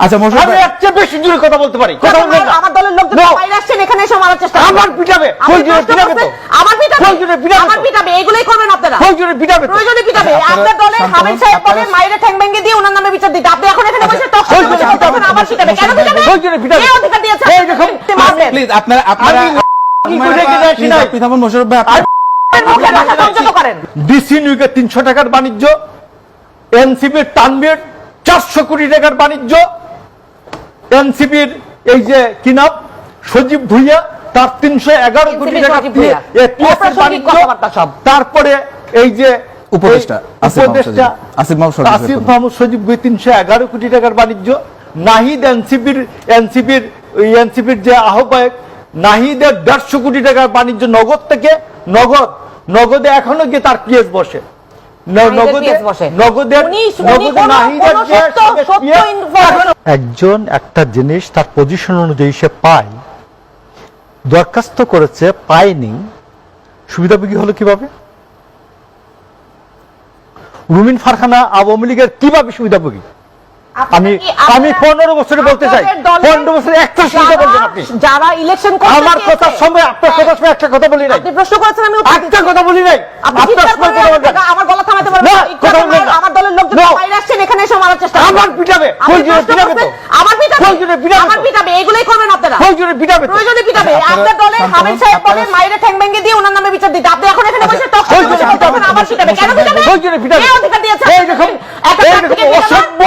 আচ্ছা মোশাররফ আমি ভাই এর চেয়ে বেশি জোরে কথা বলতে পারি। কথা বলবেন না। আমার দলের লোকজন বাইরে আসছেন এখানে এসে মারার চেষ্টা আমার পিটাবে। কই জোরে পিটাবে তো। আমার পিটাবে। কই জোরে পিটাবে আমার পিটাবে। এগুলোই করবেন আপনারা। কই জোরে পিটাবে প্রয়োজনে পিটাবে। আপনার দলের শান্ত সাহেব আপনারা- মাইরে ঠ্যাং ভেঙে দিয়ে ওনার নামে বিচার দিতে। আপনি এখন এখানে বসে টক কই জোরে পিটাবে? আবার পিটাবে। কেন পিটাবে? কই জোরে পিটাবে? কে অধিকার দিয়েছে? এই দেখুন, প্লিজ আপনারা আপনারা কি করে রেখে যাচ্ছি Please, আপনি থামুন মোশাররফ ভাই আপনি- আপনার মুখে ভাষা সংযত করেন। ডিসি নিউকে তিনশো টাকার বাণিজ্য এনসিপির টানবির চারশো কোটি টাকার বাণিজ্য। এনসিপির এই যে কি নাম সজীব ভুইয়া তার তিনশো এগারো কোটি টাকা বাণিজ্য তারপরে এই যে উপদেষ্টা, আসিফ মাহমুদ সজীব। আসিফ মাহমুদ সজীবের আসিফ কথা। মাহমুদ সজীব ভুইয়া তিনশো এগারো কোটি টাকার বাণিজ্য। নাহিদ এনসিপির এনসিপির এনসিপির যে আহ্বায়ক নাহিদের দেড়শো কোটি টাকার বাণিজ্য নগদ থেকে। নগদ নগদে এখনও গিয়ে তার পিএস বসে। একজন একটা জিনিস তার পজিশন অনুযায়ী সে পায় দরখাস্ত করেছে পায়নি সুবিধাভোগী হলো কীভাবে? রুমিন ফারখানা আওয়ামী লীগের কীভাবে সুবিধাভোগী আমি আমি পনেরো বছরে বলতে চাই। পনেরো বছরে একটা সুবিধা বলবেন আপনি। যারা ইলেকশন আমার কথার সময় আপনার কথার সময় একটা কথা বলি নাই। আপনি প্রশ্ন করেছেন আমি একটা কথা বলি নাই। আপনার সময় কথা বলবেন। আমার গলা থামাতে পারবেন না, না, কথা বলবেন আমার দলের লোকজন বাইরে আসছেন এখানে এসে মারার চেষ্টা আমার পিটাবে আপনি কই জোরে পিটাবে তো। আমার পিটাবে। কই জোরে পিটাবে আমার পিটাবে এগুলোই করবেন আপনারা। কই জোরে পিটাবে? প্রয়োজনে পিটাবে। আপনার দলের সাহেব বলেন মাইরে ঠ্যাং ভেঙে দিয়ে ওনার নামে বিচার দিতে। আপনি এখন এখানে বসে টক কই জোরে পিটাবে? কেন পিটাবে। কই জোরে পিটাবে? কে অধিকার দিয়েছে? এই দেখুন, একটা অসভ্য,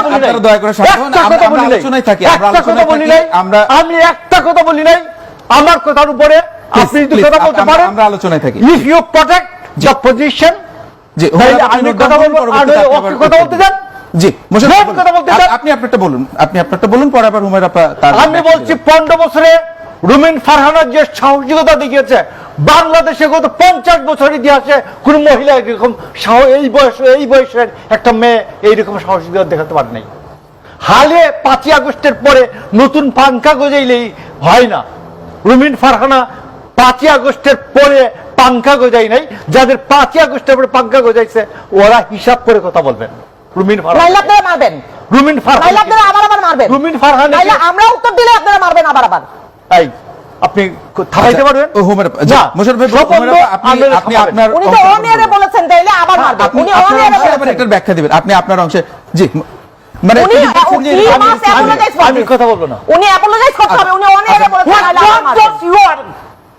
এখন আমি। একটা কথা বলি নাই। আলোচনায় থাকি, আমরা কথার উপরে আপনি যদি কথা বলতে আমরা- পারেন আমরা আলোচনায় থাকি। If you protect the position আমি কথা বলব আর কথা বলতে দিন। জি। কথা বলতে আপনি আপনারটা বলুন। আপনি আপনারটা বলুন পরে আবার আপা আমি বলছি পনেরো বছরে রুমিন ফারহানার যে সাহসিকতা দেখিয়েছে বাংলাদেশে গত পঞ্চাশ বছর ইতিহাসে কোন মহিলা এরকম এই বয়স এই বয়সের একটা মেয়ে এইরকম সাহসিকতা দেখাতে পারে নাই। হালে পাঁচই আগস্টের পরে নতুন পাঙ্খা গজাইলেই হয় না। রুমিন ফারহানা পাঁচই আগস্টের পরে পাঙ্খা গজাই নাই। যাদের পাঁচই আগস্টের পরে পাঙ্খা গজাইছে ওরা হিসাব করে কথা বলবেন। রুমিন নাইলে আপনারা মারবেন। রুমিন নাইলে আপনারা আবার আবার মারবেন। রুমিন ফারহানা নাইলে আমরা উত্তর দিলে আপনারা মারবেন আবার আবার। এই আপনি থামাইতে পারবেন? ও হুমার না, আপা, আপনি আপনি আপনার উনি তো অনিয়ারে বলেছেন তাইলে আবার মারবেন। উনি অনিয়ারে বলেছেন। একটা ব্যাখ্যা দিবেন। আপনি আপনার অংশে জি মানে উনি আমি-. কথা বলব না। উনি করতে হবে উনি অনিয়ারে বলেছেন!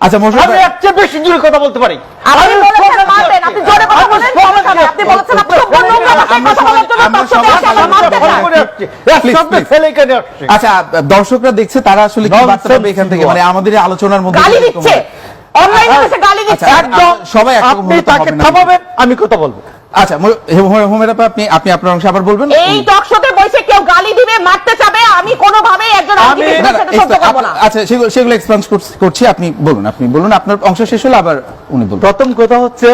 আচ্ছা মোশাররফ আমি এর চেয়ে বেশি জোরে কথা বলতে পারি। আমি আচ্ছা দর্শকরা দেখছে তারা আসলে কি বার্তা পাবে এখান থেকে? মানে আমাদের আলোচনার মধ্যে গালি দিচ্ছে। অনলাইনে এসে গালি আচ্ছা, দিচ্ছে। একদম। সবাই আপনি তাকে থামাবেন আমি কথা বলব। আচ্ছা আপনি আপনি আপনার অংশে আবার বলবেন? এই টক বসে কেউ গালি দিবে মারতে চাবে আমি কোনোভাবেই একজন আমি- আর্টিফিশিয়াল না, না, সাথে সহ্য explain- করব না। আপ- আচ্ছা সেগুলো করছি আপনি বলুন আপনি বলুন আপনার অংশ শেষ হলে আবার উনি বলুন প্রথম কথা হচ্ছে